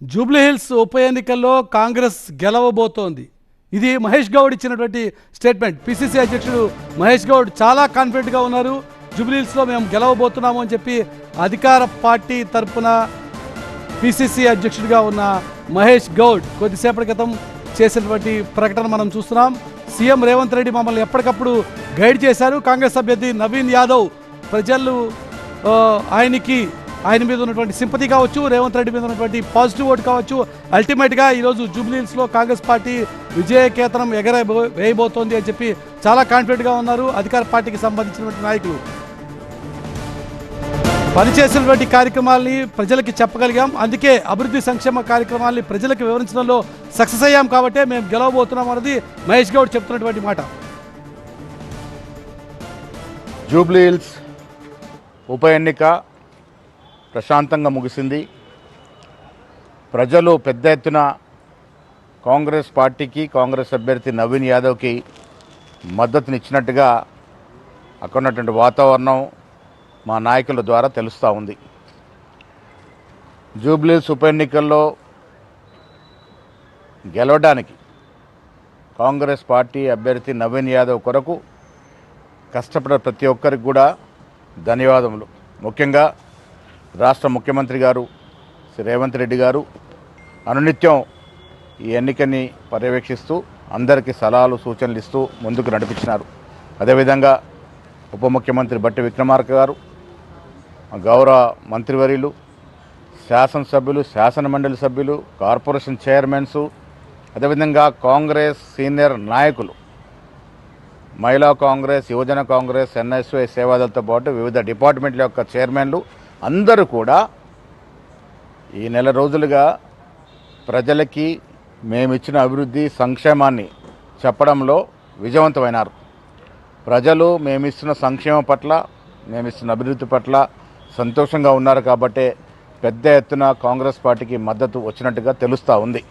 జూబ్లీహిల్స్ ఉప ఎన్నికల్లో కాంగ్రెస్ గెలవబోతోంది. ఇది మహేష్ గౌడ్ ఇచ్చినటువంటి స్టేట్మెంట్. పిసిసి అధ్యక్షుడు మహేష్ గౌడ్ చాలా కాన్ఫిడెంట్గా ఉన్నారు. జూబ్లీహిల్స్లో మేము గెలవబోతున్నాము అని చెప్పి అధికార పార్టీ తరపున పిసిసి అధ్యక్షుడిగా ఉన్న మహేష్ గౌడ్ కొద్దిసేపటి క్రితం చేసినటువంటి ప్రకటన మనం చూస్తున్నాం. సీఎం రేవంత్ రెడ్డి మమ్మల్ని ఎప్పటికప్పుడు గైడ్ చేశారు. కాంగ్రెస్ అభ్యర్థి నవీన్ యాదవ్ ప్రజలు ఆయనకి ఆయన మీద ఉన్నటువంటి సింపతి కావచ్చు రేవంత్ రెడ్డి మీద ఉన్నటువంటి పాజిటివ్ ఓటు కావచ్చు. అల్టిమేట్గా ఈరోజు జూబ్లీహిల్స్లో కాంగ్రెస్ పార్టీ విజయకేతనం ఎగర వేయబోతోంది అని చెప్పి చాలా కాన్ఫిడెంట్గా ఉన్నారు అధికార పార్టీకి సంబంధించినటువంటి నాయకులు. పనిచేసినటువంటి కార్యక్రమాల్ని ప్రజలకి చెప్పగలిగాం. అందుకే అభివృద్ధి సంక్షేమ కార్యక్రమాల్ని ప్రజలకు వివరించడంలో సక్సెస్ అయ్యాం కాబట్టే మేము గెలవబోతున్నాం అన్నది మహేష్ గౌడ్ చెప్తున్నటువంటి మాట. జూబ్లీ హిల్స్ ఉప ఎన్నిక ప్రశాంతంగా ముగిసింది. ప్రజలు పెద్ద ఎత్తున కాంగ్రెస్ పార్టీకి కాంగ్రెస్ అభ్యర్థి నవీన్ యాదవ్కి మద్దతునిచ్చినట్టుగా అక్కడ ఉన్నటువంటి వాతావరణం మా నాయకుల ద్వారా తెలుస్తూ ఉంది. జూబ్లీస్ ఉప ఎన్నికల్లో గెలవడానికి కాంగ్రెస్ పార్టీ అభ్యర్థి నవీన్ యాదవ్ కొరకు కష్టపడే ప్రతి ఒక్కరికి కూడా ధన్యవాదములు. ముఖ్యంగా రాష్ట్ర ముఖ్యమంత్రి గారు శ్రీ రేవంత్ రెడ్డి గారు అనునిత్యం ఈ ఎన్నికని పర్యవేక్షిస్తూ అందరికీ సలహాలు సూచనలు ఇస్తూ ముందుకు నడిపించినారు. అదేవిధంగా ఉప ముఖ్యమంత్రి బట్టి విక్రమార్క గారు గౌరవ మంత్రివర్యులు శాసనసభ్యులు శాసనమండలి సభ్యులు కార్పొరేషన్ చైర్మన్స్ అదేవిధంగా కాంగ్రెస్ సీనియర్ నాయకులు మహిళా కాంగ్రెస్ యువజన కాంగ్రెస్ ఎన్ఎస్వై సేవాదలతో పాటు వివిధ డిపార్ట్మెంట్ల యొక్క చైర్మన్లు అందరూ కూడా ఈ నెల రోజులుగా ప్రజలకి మేమిచ్చిన అభివృద్ధి సంక్షేమాన్ని చెప్పడంలో విజయవంతమైనారు. ప్రజలు మేమిస్తున్న సంక్షేమం పట్ల మేమిస్తున్న అభివృద్ధి పట్ల సంతోషంగా ఉన్నారు కాబట్టే పెద్ద ఎత్తున కాంగ్రెస్ పార్టీకి మద్దతు వచ్చినట్టుగా తెలుస్తూ ఉంది.